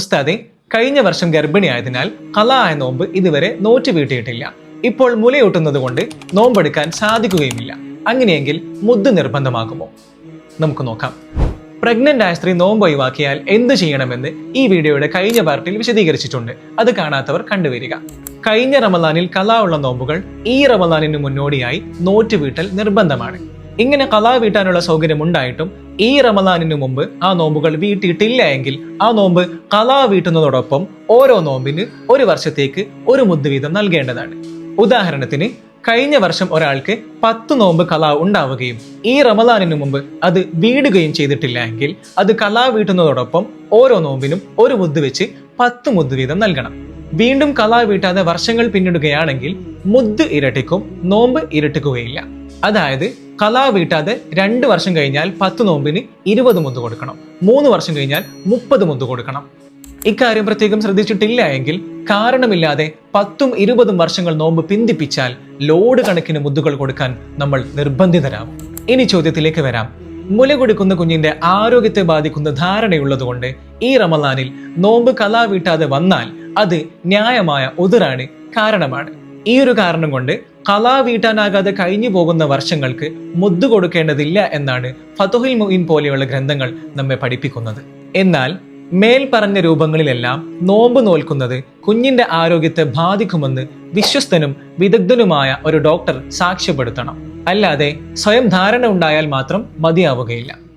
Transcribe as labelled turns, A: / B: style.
A: ഉസ്താദെ കഴിഞ്ഞ വർഷം ഗർഭിണിയായതിനാൽ കല ആയ നോമ്പ് ഇതുവരെ നോറ്റ് വീട്ടിയിട്ടില്ല. ഇപ്പോൾ മുലയൂട്ടുന്നത് കൊണ്ട് നോമ്പെടുക്കാൻ സാധിക്കുകയുമില്ല. അങ്ങനെയെങ്കിൽ മുദ്ദ് നിർബന്ധമാകുമോ? നമുക്ക് നോക്കാം. പ്രഗ്നന്റ് ആയ സ്ത്രീ നോമ്പ് ഒഴിവാക്കിയാൽ എന്ത് ചെയ്യണമെന്ന് ഈ വീഡിയോയുടെ കഴിഞ്ഞ പാർട്ടിൽ വിശദീകരിച്ചിട്ടുണ്ട്. അത് കാണാത്തവർ കണ്ടുവരിക. കഴിഞ്ഞ റമദാനിൽ കലാ ഉള്ള നോമ്പുകൾ ഈ റമദാനിന് മുന്നോടിയായി നോറ്റ് വീട്ടൽ നിർബന്ധമാണ്. ഇങ്ങനെ കലാ വീട്ടാനുള്ള സൗകര്യം ഉണ്ടായിട്ടും ഈ റമദാനിന് മുമ്പ് ആ നോമ്പുകൾ വീട്ടിയിട്ടില്ല എങ്കിൽ ആ നോമ്പ് കലാ വീട്ടുന്നതോടൊപ്പം ഓരോ നോമ്പിന് ഒരു വർഷത്തേക്ക് ഒരു മുദ് വീതം നൽകേണ്ടതാണ്. ഉദാഹരണത്തിന് കഴിഞ്ഞ വർഷം ഒരാൾക്ക് പത്ത് നോമ്പ് കലാ ഉണ്ടാവുകയും ഈ റമദാനിന് മുമ്പ് അത് വീടുകയും ചെയ്തിട്ടില്ല എങ്കിൽ അത് കലാ വീട്ടുന്നതോടൊപ്പം ഓരോ നോമ്പിനും ഒരു മുദ്ദ് വെച്ച് പത്ത് മുദ്ദ് വീതം നൽകണം. വീണ്ടും കലാ വീട്ടാതെ വർഷങ്ങൾ പിന്നിടുകയാണെങ്കിൽ മുദ്ദ് ഇരട്ടിക്കും നോമ്പ് ഇരട്ടിക്കുകയില്ല. അതായത് കലാ വീട്ടാതെ രണ്ട് വർഷം കഴിഞ്ഞാൽ പത്ത് നോമ്പിന് ഇരുപത് മുന്ത് കൊടുക്കണം. മൂന്ന് വർഷം കഴിഞ്ഞാൽ മുപ്പത് മുന്ത് കൊടുക്കണം. ഇക്കാര്യം പ്രത്യേകം ശ്രദ്ധിച്ചിട്ടില്ല എങ്കിൽ കാരണമില്ലാതെ പത്തും ഇരുപതും വർഷങ്ങൾ നോമ്പ് പിന്തിപ്പിച്ചാൽ ലോഡ് കണക്കിന് മുദ്ദുകൾ കൊടുക്കാൻ നമ്മൾ നിർബന്ധിതരാകും. ഇനി ചോദ്യത്തിലേക്ക് വരാം. മുല കൊടുക്കുന്ന കുഞ്ഞിന്റെ ആരോഗ്യത്തെ ബാധിക്കുന്ന ധാരണയുള്ളതുകൊണ്ട് ഈ റമദാനിൽ നോമ്പ് കലാ വീട്ടാതെ വന്നാൽ അത് ന്യായമായ ഉതിരാണ് കാരണമാണ്. ഈ ഒരു കാരണം കൊണ്ട് കലാ വീട്ടാനാകാതെ കഴിഞ്ഞു പോകുന്ന വർഷങ്ങൾക്ക് മുദ്ദു കൊടുക്കേണ്ടതില്ല എന്നാണ് ഫതുഹിൽ മൊയിൻ പോലെയുള്ള ഗ്രന്ഥങ്ങൾ നമ്മെ പഠിപ്പിക്കുന്നത്. എന്നാൽ മേൽ പറഞ്ഞ രൂപങ്ങളിലെല്ലാം നോമ്പ് നോൽക്കുന്നത് കുഞ്ഞിന്റെ ആരോഗ്യത്തെ ബാധിക്കുമെന്ന് വിശ്വസ്തനും വിദഗ്ധനുമായ ഒരു ഡോക്ടർ സാക്ഷ്യപ്പെടുത്തണം. അല്ലാതെ സ്വയം ധാരണ ഉണ്ടായാൽ മാത്രം മതിയാവുകയില്ല.